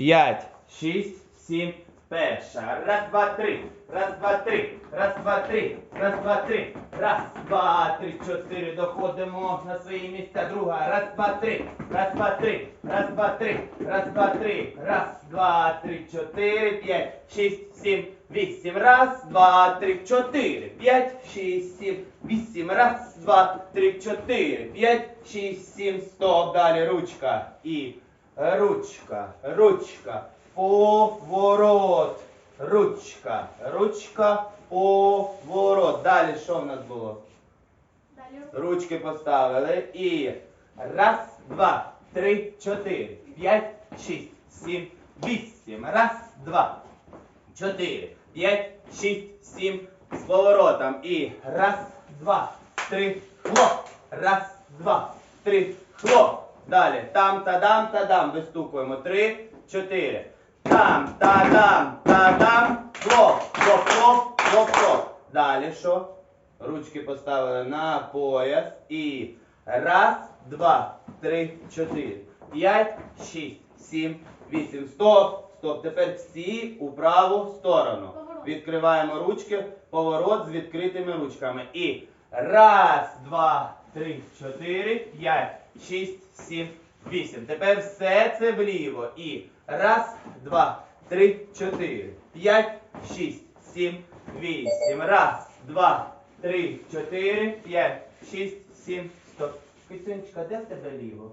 п'ять, шість, сім. Перша. Раз, два, три. Раз, два, три. Раз, два, три. Раз, два, три. Раз, два, три, чотири. Доходимо на свої місця. Друга. Раз, два, три. Раз, два, три. Раз, два, три. Раз, два, три. Раз, два, три, чотири. П'ять, шість, сім, вісім. Раз, два, три, чотири. П'ять, шість, сім, вісім. Раз, два, три, чотири. П'ять, шість, сім. Стоп. Далі ручка. І ручка, ручка. Поворот. Ручка, ручка, поворот. Далі що в нас було? Ручки поставили і раз, два, три, чотири, п'ять, шість, сім, вісім. Раз, два, чотири, п'ять, шість, сім. З поворотом. І раз, два, три, хлоп. Раз, два, три, хлоп. Далі. Там, та-дам, та-дам. Вистукуємо. Три, чотири. Там, та-дам, та-дам. Хлоп, хлоп, хлоп, хлоп, хлоп. Далі що? Ручки поставили на пояс. І раз, два, три, чотири, п'ять, шість, сім, вісім. Стоп! Стоп. Тепер всі у праву сторону. Відкриваємо ручки, поворот з відкритими ручками. І раз, два, три, чотири, п'ять, шість, сім, вісім. Тепер все це вліво. І раз, два, три, чотири, п'ять, шість, сім, вісім. Раз, два, три, чотири, п'ять, шість, сім, стоп. Кисенечка, де в тебе ліво?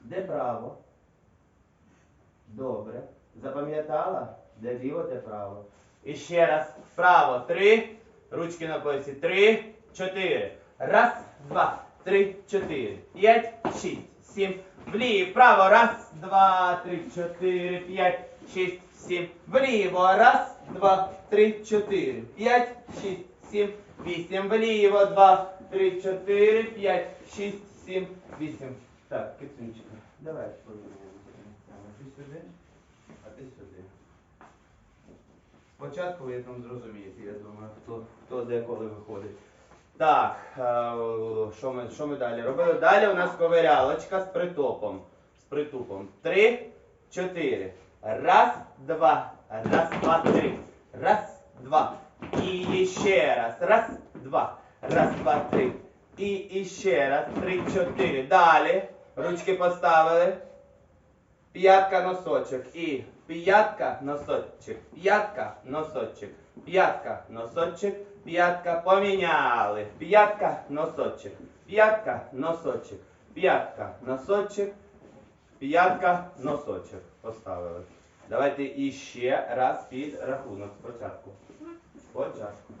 Де право? Добре. Запам'ятала? Де ліво, де право. І ще раз. Вправо. Три. Ручки на поясі. Три, чотири. Раз, два, три, чотири. П'ять, шість, сім. Вліво. Вправо. Раз, два, три, чотири, п'ять, шість, сім. Вліво. Раз, два, три, чотири. П'ять, шість, сім, вісім. Вліво. Два, три, чотири, п'ять, шість, сім, вісім. Так, кицунчика. Давай поміняємо. Ти сюди, а ти сюди. Спочатку ви там зрозумієте, я думаю, хто, хто де коли виходить. Так, е, що ми, що ми далі робили? Далі у нас ковирялочка з притопом. З притупом. Три, чотири. Раз, два. Раз, два, три. Раз, два. І ще раз. Раз, два. Раз, два, три. І, ще раз. Три, чотири. Далі. Ручки поставили. П'ятка носочок. І п'ятка носочок. П'ятка носочок. П'ятка носочок. П'ятка поміняли. П'ятка носочок. П'ятка носочок. П'ятка носочок. П'ятка носочок. Поставили. Давайте іще раз під рахунок. Спочатку. Спочатку.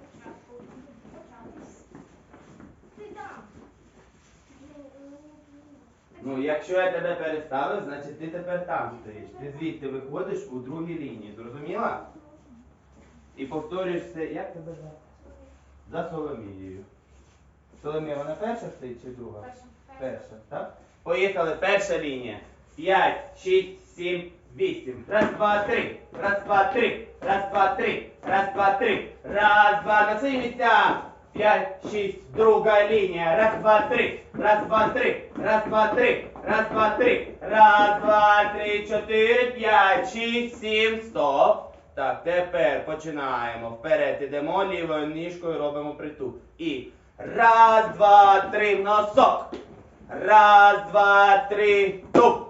Ну, якщо я тебе переставив, значить ти тепер там стоїш. Ти звідти виходиш у другій лінії. Зрозуміла? І повторюєш це, як тебе звати? За Соломією. Соломія, вона перша стоїть чи друга? Перша. Перша, так? Поїхали, перша лінія. П'ять, шість, сім, вісім. Раз, два, три. Раз, два, три. Раз, два, три. Раз, два, три. Раз, два, на свої місця. П'ять, шість, друга лінія. Раз, два, три. Раз, два, три. Раз, два, три. Раз, два, три. Раз, два, три, чотири, п'ять, шість, сім, стоп. Так, тепер починаємо. Вперед ідемо лівою ніжкою робимо притуп. І раз, два, три, носок. Раз, два, три, туп.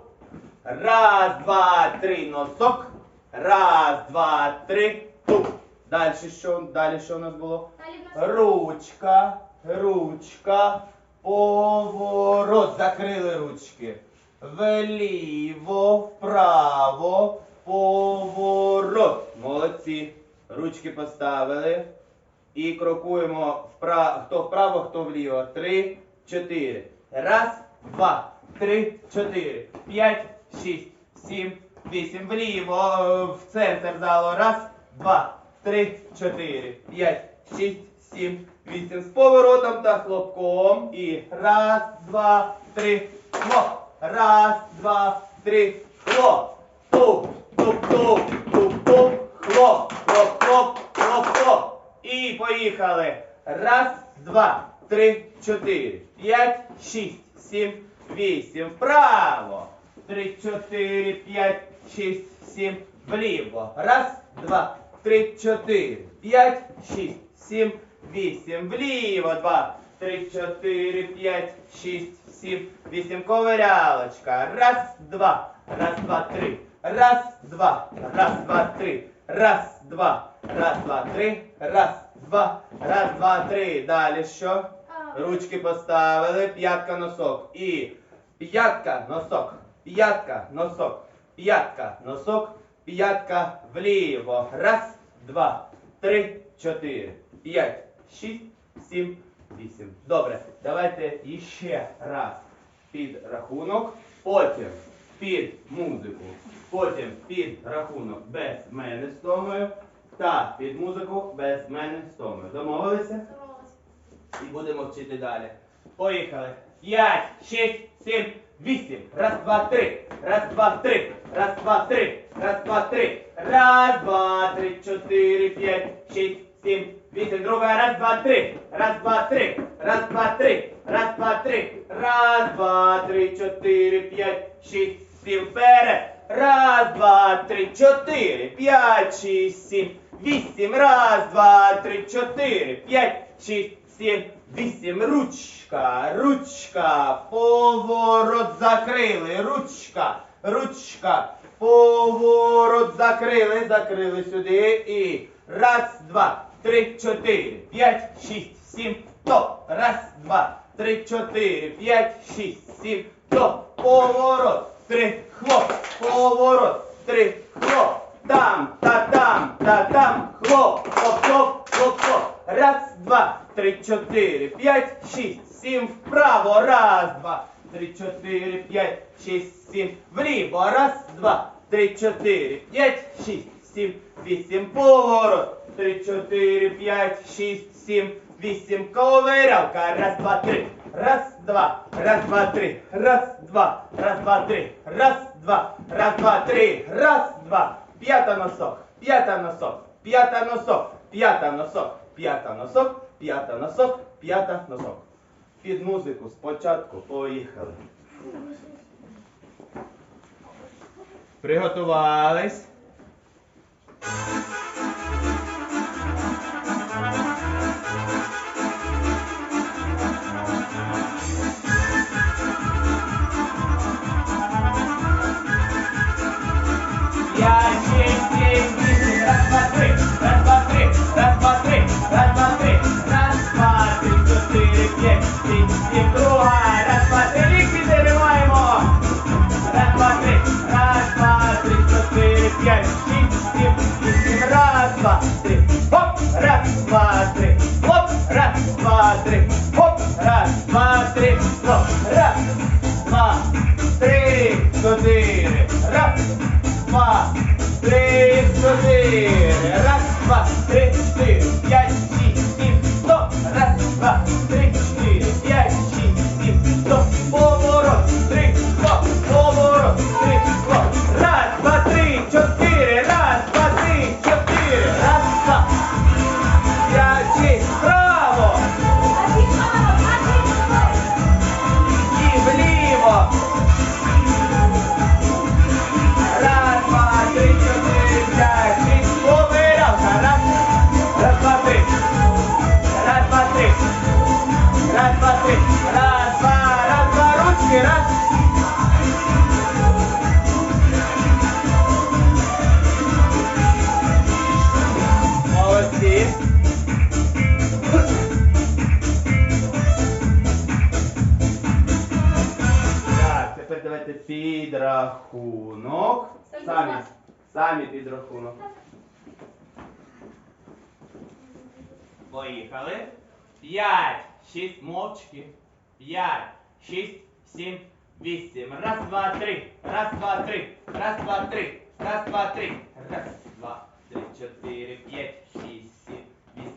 Раз, два, три, носок. Раз, два, три, туп. Далі що? Далі що у нас було? Ручка, ручка, поворот. Закрили ручки. Вліво, вправо, поворот. Молодці. Ручки поставили. І крокуємо вправо, хто вправо, хто вліво. Три, чотири. Раз, два, три, чотири. П'ять, шість, сім, вісім. Вліво, в центр залу. Раз, два, три, чотири. П'ять, шість, сім, вісім. З поворотом та хлопком. І раз, два, три, хлоп. Раз, два, три, хлоп. Туп, туп, туп, туп, хлоп, хлоп, хлоп, хлоп, хлоп. І поїхали. Раз, два, три, чотири, п'ять, шість, сім, вісім. Вправо. три, чотири, п'ять, шість, сім. Вліво. Раз, два, три, чотири, п'ять, шість, сім, вісім. Вліво. Два, три, чотири, п'ять, шість, сім, вісім. Ковирялочка. Раз, два, раз, два, три. Раз, два, раз, два, три. Раз, два, раз, два, три. Раз, два, раз, два, три. Далі що? Ручки поставили, п'ятка носок. І п'ятка носок, п'ятка носок, п'ятка носок, п'ятка вліво. Раз, два, три, чотири, п'ять, шість, сім, вісім. Добре, давайте іще раз під рахунок, потім під музику, потім під рахунок без мене з томою та під музику без мене з томою. Домовилися? І будемо вчити далі. Поїхали. П'ять, шість, сім, вісім. Раз, два, три. Раз, два, три. Раз, два, три. Раз, два, три. Раз, два, три, чотири, п'ять, шість, сім, вісім. Друга. Раз, два, три. Раз, два, три. Раз, два, три. Раз, два, три. Раз, два, три, чотири, п'ять, шість. Вперед. Раз, два, три, чотири, п'ять, шість, сім, вісім. Раз, два, три, чотири, п'ять, шість, сім, вісім. Ручка, ручка, поворот закрили. Ручка, ручка, поворот закрили, закрили сюди. І раз, два, три, чотири, п'ять, шість, сім, топ. Раз, два, три, чотири, п'ять, шість, сім, топ. Поворот, три, хлоп, поворот, три, хлоп. Там, та там, та там, хлоп, хоп, хоп, хоп, хоп. Раз, два, три, чотири, п'ять, шість, сім, вправо. Раз, два, три, чотири, п'ять, шість, сім, вліво. Раз, два, три, чотири, п'ять, шість, сім, вісім, поворот. Три, чотири, п'ять, шість, сім, вісім, ковирялка. Раз, два, три. Раз, два, раз, два, три. Раз, два, раз, два, три. Раз, два, раз, два, три. Раз, два. П'ята носок, п'ята носок, п'ята носок, п'ята носок, п'ята носок, п'ята носок, п'ята носок. Під музику спочатку поїхали. Приготувались. Три, хоп, раз, два, три, чотири, раз, два, три, чотири, раз, самі підрахунок. Поїхали. П'ять, шість, мовчки. П'ять, шість, сім, вісім. Раз, два, три. Раз, два, три. Раз, два, три. Раз, два, три. Раз, два, три, чотири, п'ять, шість,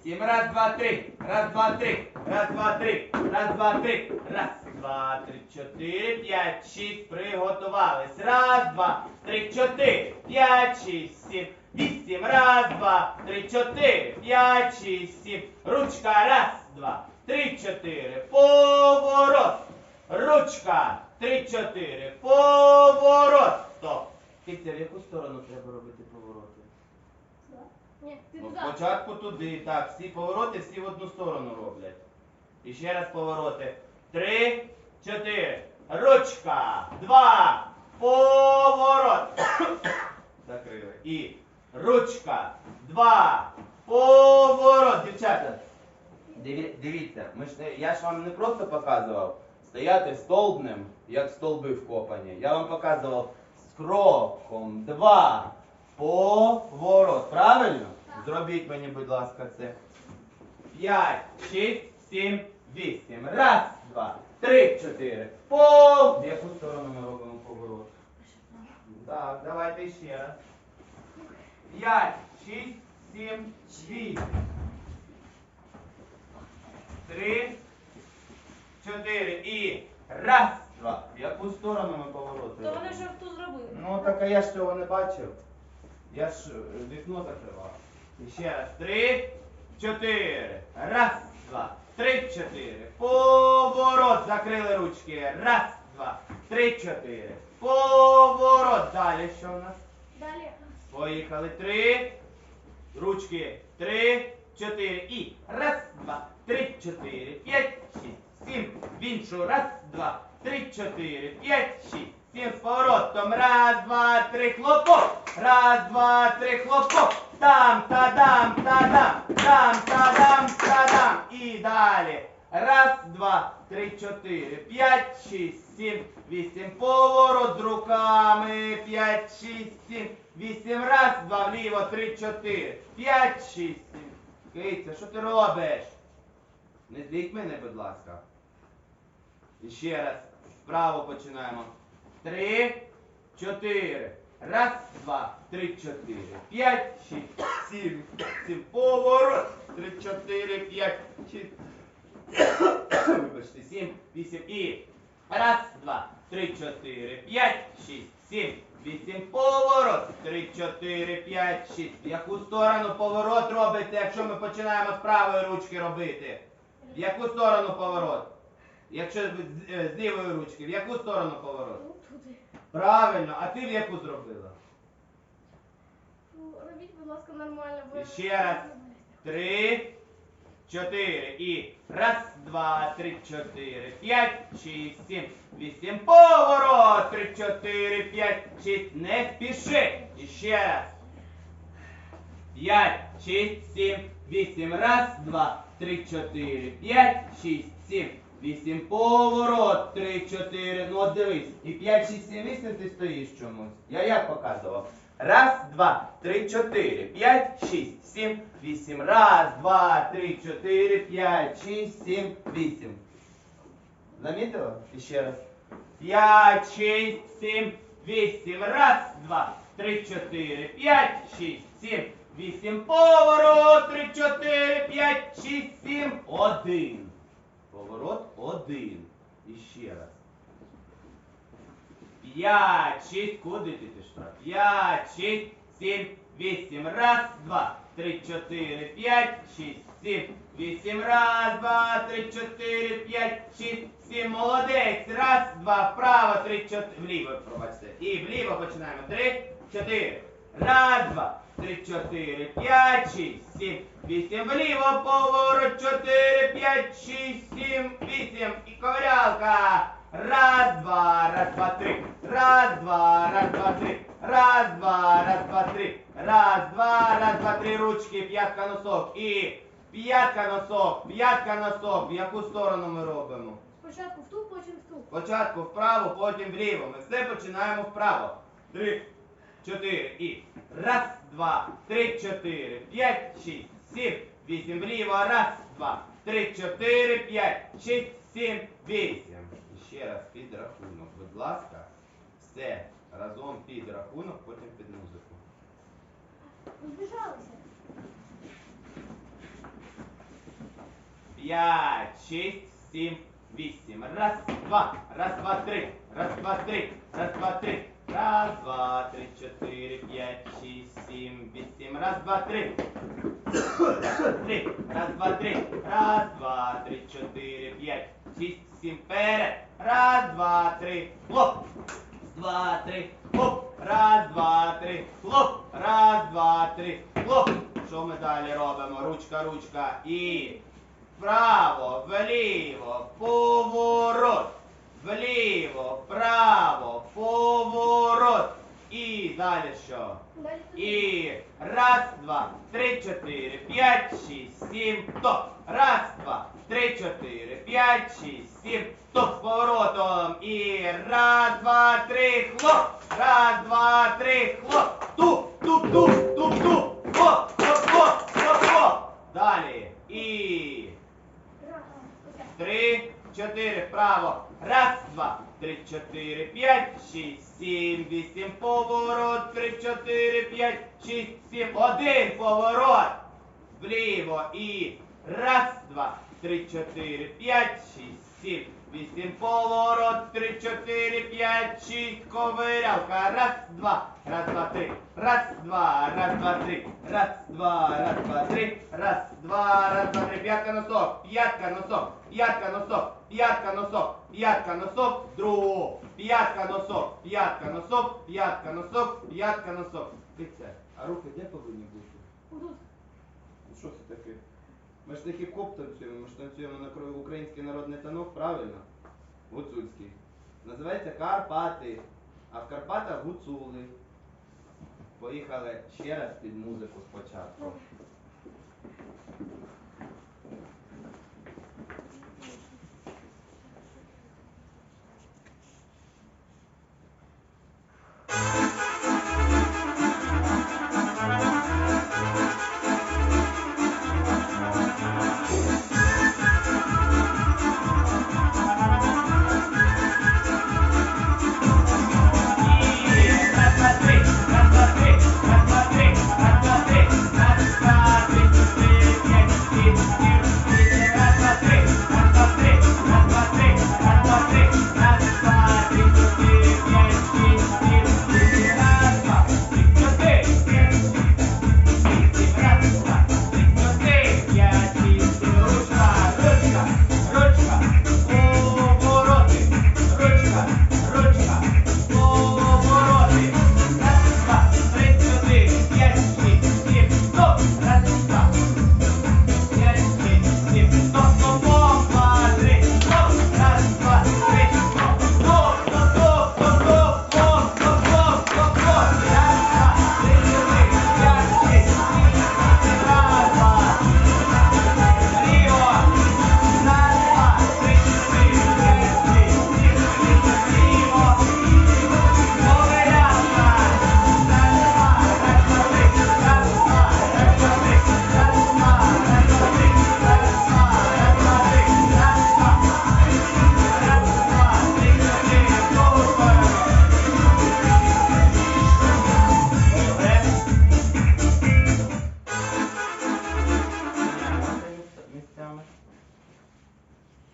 сім, вісім. Раз, два, три. Раз, два, три. Раз, два, три. Раз, два, три. Раз, два, три, чотири, п'ять, шість. Приготувались. Раз, два, три, чотири, п'ять, шість, сім. Вісім, раз, два, три, чотири, п'ять, шість, сім. Ручка, раз, два, три, чотири. Поворот. Ручка. три, чотири. Поворот. Стоп. Киця, в яку сторону треба робити. Ні, ти Ну, туди. спочатку туди, так, всі повороти всі в одну сторону роблять. І ще раз повороти. Три, чотири. Ручка. Два. Поворот. Закрили. І ручка. Два. Поворот. Дівчата. диві- Дивіться, ми ж не- я ж вам не просто показував стояти столбним, як столби вкопані. Я вам показував з кроком. Два. Поворот. Правильно? Зробіть мені, будь ласка, це. П'ять, шість, сім, вісім. Раз, два, три, чотири. По. В яку сторону ми робимо поворот? Так, давайте ще раз. П'ять, шість, сім, вісім. Три, чотири і раз, два. В яку сторону ми поворот? То вони ж ту зробили. Ну так а я ж цього не бачив. Я ж е, вікно закривав. І ще раз. Три, чотири. Раз, два, три, чотири. Поворот. Закрили ручки. Раз, два, три, чотири. Поворот. Далі що в нас? Далі. Поїхали. Три. Ручки. Три, чотири. І. Раз, два, три, чотири, п'ять, шість, сім. В іншу. Раз, два, три, чотири, п'ять, шість. Сім з поворотом. Раз, два, три, хлопок. Раз, два, три, хлопок. Там, та-дам, та-дам. Там, та-дам, та-дам. І далі. Раз, два, три, чотири, п'ять, шість, сім, вісім. Поворот з руками. П'ять, шість, сім, вісім. Раз, два, вліво, три, чотири. П'ять, шість, сім. Киця, що ти робиш? Не звіть мене, будь ласка. І ще раз. Вправо починаємо. Три, чотири. Раз, два, три, чотири. П'ять, шість, сім, сім. Поворот. Три, чотири, п'ять, шість. Вибачте, сім, вісім і. Раз, два, три, чотири, п'ять, шість, сім, вісім. Поворот. Три, чотири, п'ять, шість. В яку сторону поворот робите, якщо ми починаємо з правої ручки робити? В яку сторону поворот? Якщо з, е, лівої ручки, в яку сторону поворот? Ну, туди. Правильно, а ти в яку зробила? Ну, Робіть, будь ласка, нормально. бо- ще раз. Три, чотири і раз, два, три, чотири, п'ять, шість, сім, вісім. Поворот. Три, чотири, п'ять, шість. Не спіши. І ще раз. П'ять, шість, сім, вісім. Раз, два, три, чотири, п'ять, шість, сім, вісім. Поворот. Три, чотири. Ну от дивись. І п'ять, шість, сім, вісім ти стоїш чомусь. Я як показував? Раз, два, три, чотири, п'ять, шість, сім, вісім. Раз, два, три, чотири, п'ять, шість, сім, вісім. Замітила? І ще раз. П'ять, шість, сім, вісім. Раз, два, три, чотири, п'ять, шість, сім, вісім. Поворот. Три, чотири, п'ять, шість, сім. Один. Поворот один. І ще раз. П'ять, шість, куди ти пішла? П'ять, шість, сім, вісім. Раз, два, три, чотири, п'ять, шість, сім, вісім. Раз, два, три, чотири, п'ять, шість, сім. Молодець. Раз, два, вправо, три, чотири. Вліво, пробачте. І вліво починаємо. Три, чотири. Раз, два, три, чотири, п'ять, шість, сім, вісім. Вліво, поворот, чотири, п'ять, шість, сім, вісім. І коврялка. Раз, два, раз, два, три. Раз, два, раз, два, три. Раз, два, раз, два, три. Раз, два, раз, два, три. Ручки, п'ятка, носок. І п'ятка, носок, п'ятка, носок. В яку сторону ми робимо? Спочатку в ту, потім в ту. Спочатку вправо, потім вліво. Ми все починаємо вправо. Три, чотири і. Раз, два, три, чотири, п'ять, шість, сім, вісім. Вліво. Раз, два, три, чотири, п'ять, шість, сім, вісім. І ще раз під рахунок. Будь ласка, все разом під рахунок, потім під музику. Збіжалися. П'ять, шість, сім, вісім. Раз, два, раз, два, три, раз, два, три, раз, два, три, Раз, два, три, чотири, п'ять, шість, сім, вісім. Раз, два, три. Три. Раз, два, три. Раз, два, три, чотири, п'ять, шість, сім. Вперед. Раз, два, три. Хлоп. Два, три. Хлоп. Раз, два, три. Хлоп. Раз, два, три. Хлоп. Що ми далі робимо? Ручка, ручка. І вправо, вліво, поворот. Вліво, вправо, поворот. І далі що? І раз, два, три, чотири, п'ять, шість, сім, стоп. Раз, два, три, чотири, п'ять, шість, сім, стоп. З поворотом. І раз, два, три, хлоп. Раз, два, три, хлоп. Туп, туп, туп, туп, туп. Хоп, хоп, хоп, хоп, хоп. Далі. І. Три, чотири, вправо. Раз, два, 3, 4, 5, 6, 7, 8, поворот, 3, 4, 5, 6, 7, один поворот. Вліво і раз, два, три, чотири, п'ять, шість сім, вісім, поворот. Три, чотири, п'ять, шість, ковирялка. Раз, два, раз, два, три. Раз, два, раз, два, три. Раз, два, раз, два, три. Раз, два, раз, два, три. П'ятка носок, п'ятка носок, п'ятка носок, п'ятка носок, п'ятка носок, другу. П'ятка носок, п'ятка носок, п'ятка носок, п'ятка носок. Це. А руки де повинні бути? Отут. Ну що це таке? Ми ж не хіп-хоп танцюємо, ми ж танцюємо на український народний танок, правильно? Гуцульський. Називається Карпати. А в Карпатах гуцули. Поїхали ще раз під музику спочатку.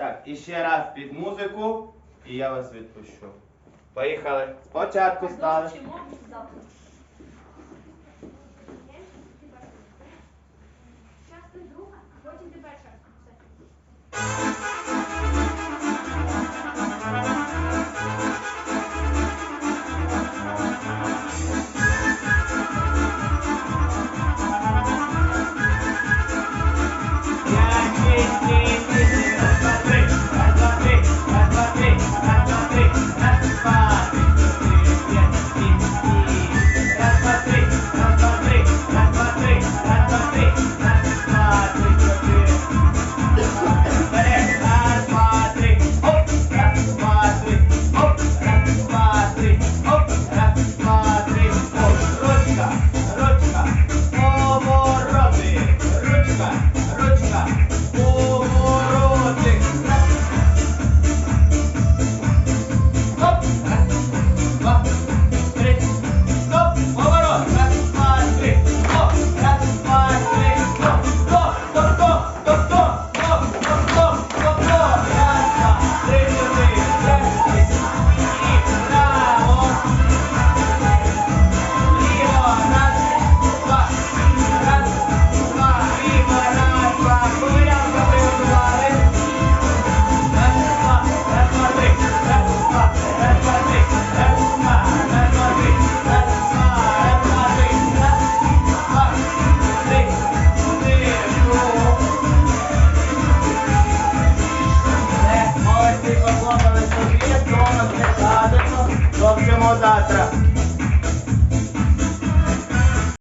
Так, і ще раз під музику, і я вас відпущу. Поїхали. Спочатку стали. Вчимо завтра.